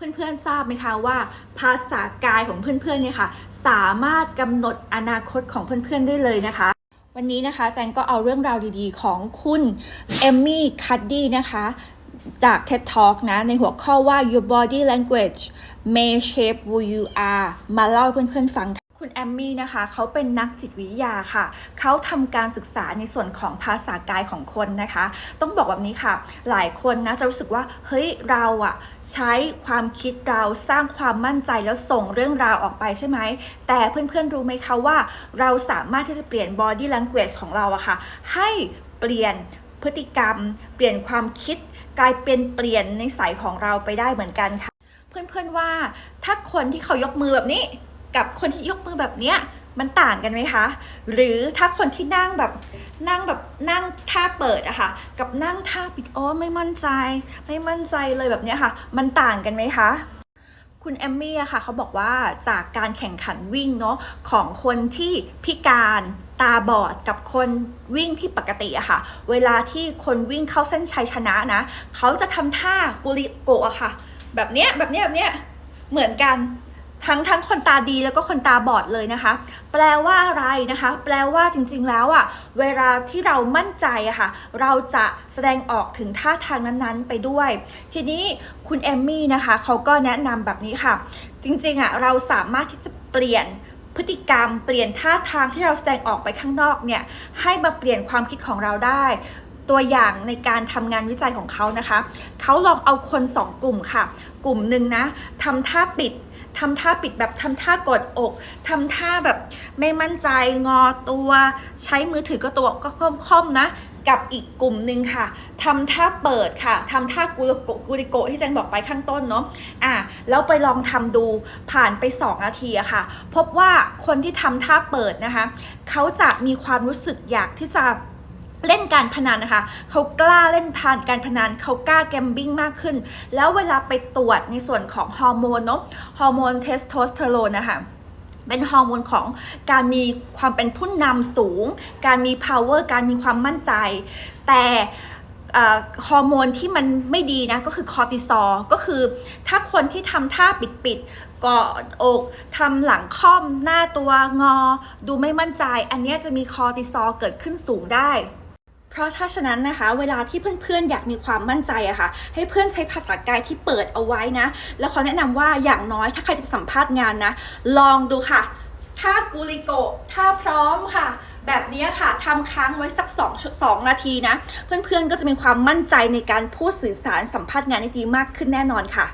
เพื่อนๆทราบไหมคะว่า ภาษากายของเพื่อนๆเนี่ยค่ะ สามารถกำหนดอนาคตของเพื่อนๆได้เลยนะคะ วันนี้นะคะแจงก็เอาเรื่องราวดีๆ ของคุณเอมมี่คัดดี้นะคะจาก TED Talk นะ ในหัวข้อว่า Your Body Language May Shape Who You Are มาเล่าเพื่อนๆฟัง คุณแอมมี่นะคะเขาเป็นนักจิตวิทยาค่ะ เขาทำการศึกษาในส่วนของภาษากายของคนนะคะ ต้องบอกแบบนี้ค่ะ หลายคนนะจะรู้สึกว่าเฮ้ยเราอะใช้ความคิดเราสร้างความมั่นใจแล้วส่งเรื่องราวออกไปใช่ไหม แต่เพื่อนๆรู้ไหมคะว่า เราสามารถที่จะเปลี่ยน body language ของเราอะค่ะ ให้เปลี่ยนพฤติกรรม เปลี่ยนความคิดกลายเป็นเปลี่ยนในสายของเราไปได้เหมือนกันค่ะ เพื่อนๆว่าถ้าคนที่เขายกมือแบบนี้ กับคนที่ยกมือแบบเนี้ยมันต่างกันไหมคะ หรือถ้าคนที่นั่งแบบนั่งแบบนั่งท่าเปิดอะค่ะ กับนั่งท่าปิดโอ้ไม่มั่นใจ ไม่มั่นใจเลยแบบเนี้ยค่ะ มันต่างกันไหมคะคุณแอมมี่อะค่ะเขาบอกว่าจากการแข่งขันวิ่งเนาะของคนที่พิการตาบอดกับคนวิ่งที่ปกติอะค่ะ เวลาที่คนวิ่งเข้าเส้นชัยชนะนะ เขาจะทำท่ากุลิโกะอะค่ะ แบบเนี้ยแบบเนี้ยแบบเนี้ยเหมือนกัน ทั้งทั้งคนตาดีแล้วก็คนตาบอดเลยนะคะ แปลว่าอะไรนะคะ แปลว่าจริงๆแล้วอะเวลาที่เรามั่นใจอะค่ะ เราจะแสดงออกถึงท่าทางนั้นๆไปด้วย ทีนี้คุณเอมมี่นะคะเขาก็แนะนำแบบนี้ค่ะ จริงๆอะเราสามารถที่จะเปลี่ยนพฤติกรรม เปลี่ยนท่าทางที่เราแสดงออกไปข้างนอกเนี่ยให้มาเปลี่ยนความคิดของเราได้ตัวอย่างในการทำงานวิจัยของเขานะคะ เขาลองเอาคนสองกลุ่มค่ะ กลุ่มหนึ่งนะทำท่าปิด ทำท่าปิดแบบทำท่ากดอกทำท่าแบบไม่มั่นใจงอตัว ใช้มือถือก็ตัวก็ค่อมๆนะกับอีกกลุ่มหนึ่งค่ะทำท่าเปิดค่ะทำท่ากุลโกกุลิโกที่แจงบอกไปข้างต้นเนาะ อะ แล้วไปลองทำดู ผ่านไป 2 นาทีอะค่ะ พบว่าคนที่ทำท่าเปิดนะคะ เขาจะมีความรู้สึกอยากที่จะเล่นการพนันนะคะ เขากล้าเล่นพานการพนัน เขากล้าแกมบิ้งมากขึ้น แล้วเวลาไปตรวจในส่วนของฮอร์โมนเนาะ ฮอร์โมนเทสโทสเตอโรนนะคะเป็นฮอร์โมนของการมีความเป็นผู้นำสูง การมี power การมีความมั่นใจ แต่ฮอร์โมนที่มันไม่ดีนะ ก็คือคอร์ติซอลก็คือถ้าคนที่ทำท่าปิดๆกอดอกทำหลังค่อมหน้าตัวงอ ดูไม่มั่นใจ อันนี้จะมีคอร์ติซอลเกิดขึ้นสูงได้ ราะถ้าฉะนั้นนะคะ เวลาที่เพื่อนๆอยากมีความมั่นใจอะค่ะ ให้เพื่อนใช้ภาษากายที่เปิดเอาไว้นะ แล้วเขาแนะนำว่าอย่างน้อยถ้าใครจะสัมภาษณ์งานนะ ลองดูค่ะถ้ากูริโกถ้าพร้อมค่ะแบบนี้ค่ะทำค้างไว้สัก2 2นาทีนะ เพื่อนๆก็จะมีความมั่นใจในการพูดสื่อสารสัมภาษณ์งานได้ดีมากขึ้นแน่นอนค่ะ